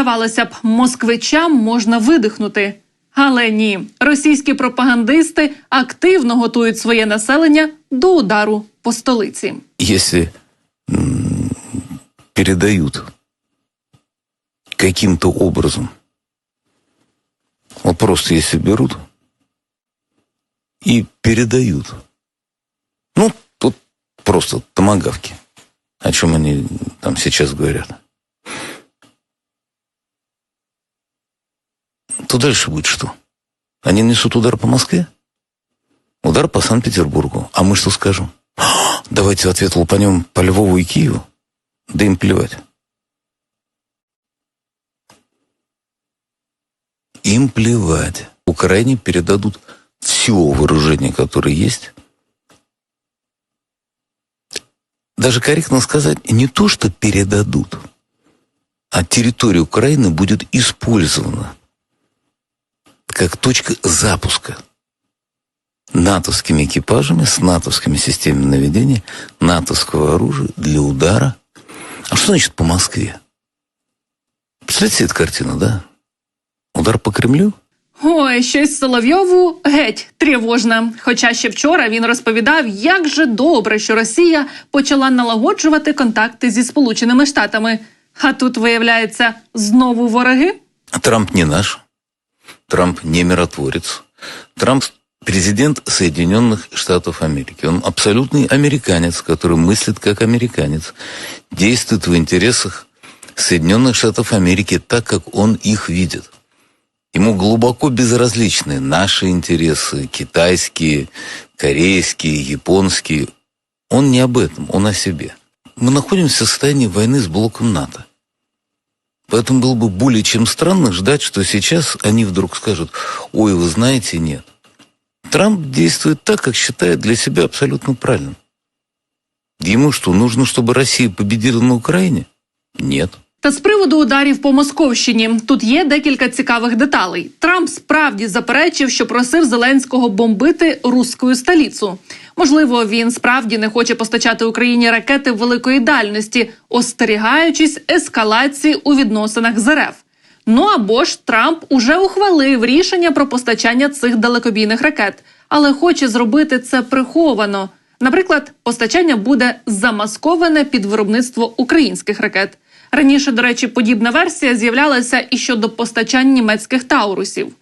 Здавалося б, москвичам можна видихнути. Але ні, російські пропагандисти активно готують своє населення до удару по столиці. если м, передают каким-то образом, вот просто если берут и передают, ну, тут просто томогавки, о чем они там сейчас говорят, то дальше будет что? Они несут удар по Москве? Удар по Санкт-Петербургу. А мы что скажем? Давайте в ответ лупанем по Львову и Киеву. Да им плевать. Им плевать. Украине передадут все вооружение, которое есть. Даже корректно сказать, не то, что передадут, а территория Украины будет использована как точка запуска натовскими экипажами, с натовскими системами наведения, натовского оружия для удара. А что значит по Москве? Представляете себе эту картину, да? Удар по Кремлю? Ой, щось Соловйову геть тривожна. Хоча ще вчора він розповідав, як же добре, що Росія почала налагоджувати контакти зі Сполученими Штатами. А тут виявляється знову вороги. Трамп не наш. Трамп не миротворец. Трамп президент Соединенных Штатов Америки. Он абсолютный американец, который мыслит как американец, действует в интересах Соединенных Штатов Америки так, как он их видит. Ему глубоко безразличны наши интересы, китайские, корейские, японские. Он не об этом, он о себе. Мы находимся в состоянии войны с блоком НАТО. Поэтому было бы более чем странно ждать, что сейчас они вдруг скажут, ой, вы знаете, нет. Трамп действует так, как считает для себя абсолютно правильным. Ему что, нужно, чтобы Россия победила на Украине? Нет. Та з приводу ударів по Московщині тут є декілька цікавих деталей. Трамп справді заперечив, що просив Зеленського бомбити руську столицю. Можливо, він справді не хоче постачати Україні ракети великої дальності, остерігаючись ескалації у відносинах з РФ. Ну або ж Трамп уже ухвалив рішення про постачання цих далекобійних ракет, але хоче зробити це приховано. Наприклад, постачання буде замасковане під виробництво українських ракет. Раніше, до речі, подібна версія з'являлася і щодо постачань німецьких таурусів.